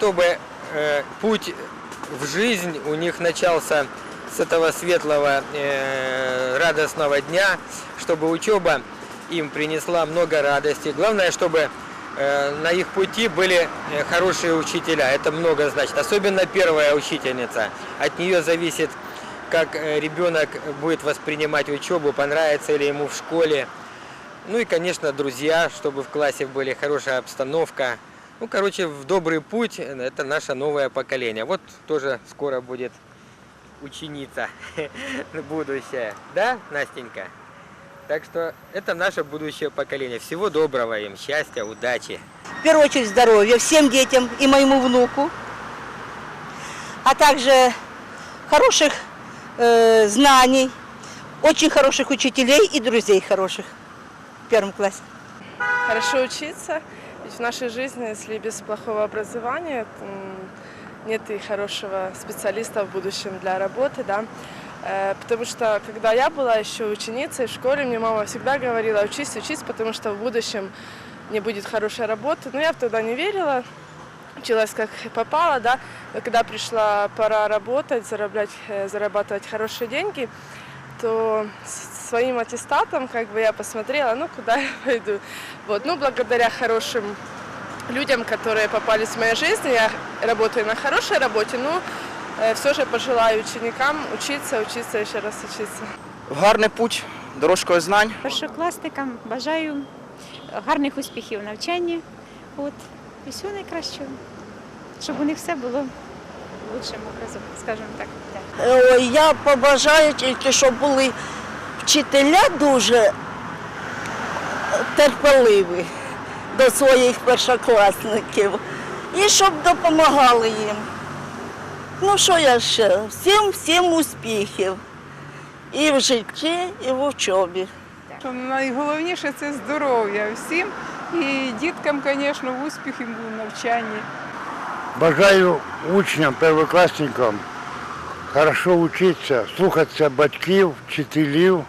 чтобы э, путь в жизнь у них начался с этого светлого, э, радостного дня, чтобы учеба им принесла много радости. Главное, чтобы э, на их пути были э, хорошие учителя. Это много значит. Особенно первая учительница. От нее зависит, как э, ребенок будет воспринимать учебу, понравится ли ему в школе. Ну и, конечно, друзья, чтобы в классе были хорошая обстановка. Ну, короче, в добрый путь – это наше новое поколение. Вот тоже скоро будет ученица будущая. Да, Настенька? Так что это наше будущее поколение. Всего доброго им, счастья, удачи. В первую очередь здоровья всем детям и моему внуку, а также хороших э, знаний, очень хороших учителей и друзей хороших в первом классе. хорошо учиться. В нашей жизни, если без плохого образования, нет и хорошего специалиста в будущем для работы, да. Э, Потому что, когда я была еще ученицей в школе, мне мама всегда говорила, учись, учись, потому что в будущем не будет хорошей работы. Но я тогда не верила, училась как попала, да. Но когда пришла пора работать, зараблять, э, зарабатывать хорошие деньги, то с своим аттестатом как бы я посмотрела, ну куда я пойду. Вот, ну благодаря хорошим людям, которые попались в мою жизнь, я работаю на хорошей работе, ну все же пожелаю ученикам учиться, учиться, еще раз учиться. в гарний путь дорожкою знань. Першокласникам бажаю гарних успіхів в навчанні. От, і всього найкращого. Щоб у них все було лучшим образом, скажімо так. Я побажаю тільки, щоб були вчителя дуже терпеливі до своїх першокласників і щоб допомагали їм. Ну що я ще? Всім, всім успіхів. І в житті, і в учобі. Найголовніше це здоров'я всім і діткам, звісно, успіхів у навчанні. Бажаю учням, первокласникам хорошо вчитися, слухатися батьків, вчителів,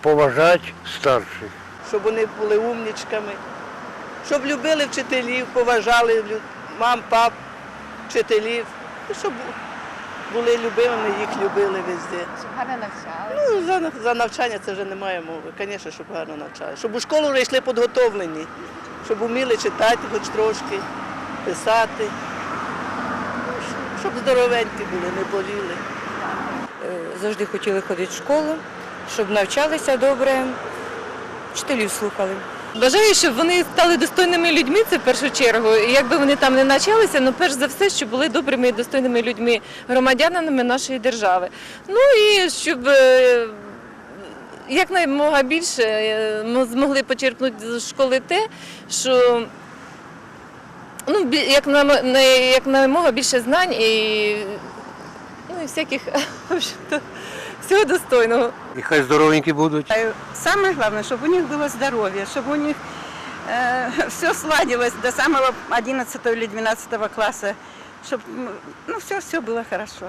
поважати старших. щоб вони були умнічками, щоб любили вчителів, поважали мам, пап, вчителів, і щоб були любимими, їх любили везде. Щоб гарно навчали. Ну, за, за навчання це вже немає мови. Звісно, щоб гарно навчали. Щоб у школу вже йшли підготовлені, щоб вміли читати хоч трошки, писати, щоб- здоровенькі були, не боліли. завжди хотіли ходити в школу, щоб навчалися добре, вчителів слухали. Бажаю, щоб вони стали достойними людьми, це в першу чергу. І якби вони там не навчалися, ну перш за все, щоб були добрими і достойними людьми, громадянами нашої держави. Ну і щоб е, якнаймога більше е, ми змогли почерпнути з школи те, що ну, як на не- якнаймога більше знань і, ну, і всяких всього достойного. І хай здоровенькі будуть. Саме головне, щоб у них було здоров'я, щоб у них е, все сладилось до самого 11 или 12 класу, щоб ну, все, все було хорошо.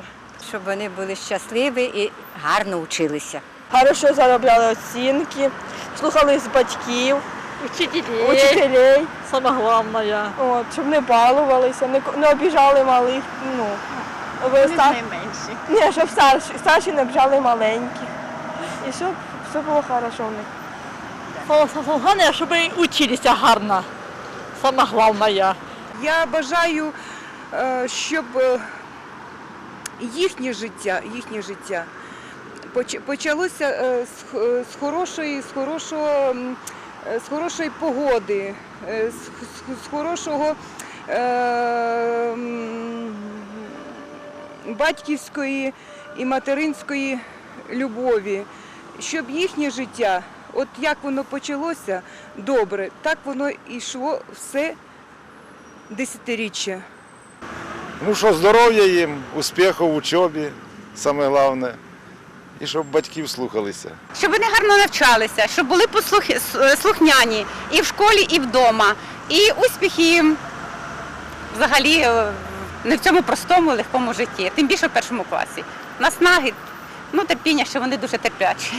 Щоб вони були щасливі і гарно вчилися. Хорошо заробляли оцінки, слухались батьків, Учителі. учителей, Саме головне. от, щоб не балувалися, не, не обіжали малих. Ну, ви ста- найменші. Ні, щоб старші, старші не обіжали маленьких. І щоб все було хорошо в них. Головне, щоб училися гарно. Саме головне. Я бажаю, е, щоб е, їхнє життя, їхнє життя почалося е, з, х- з хорошої, з хорошого, з хорошої погоди, е, з, хорошого е, батьківської і материнської любові, щоб їхнє життя, от як воно почалося добре, так воно йшло все десятиріччя. Ну що, здоров'я їм, успіху в учобі, саме. І щоб батьків слухалися. Щоб вони гарно навчалися, щоб були послухи, с- слухняні і в школі, і вдома. І успіхи взагалі е, не в цьому простому, легкому житті, тим більше в першому класі. Наснаги, ну терпіння, що вони дуже терплячі.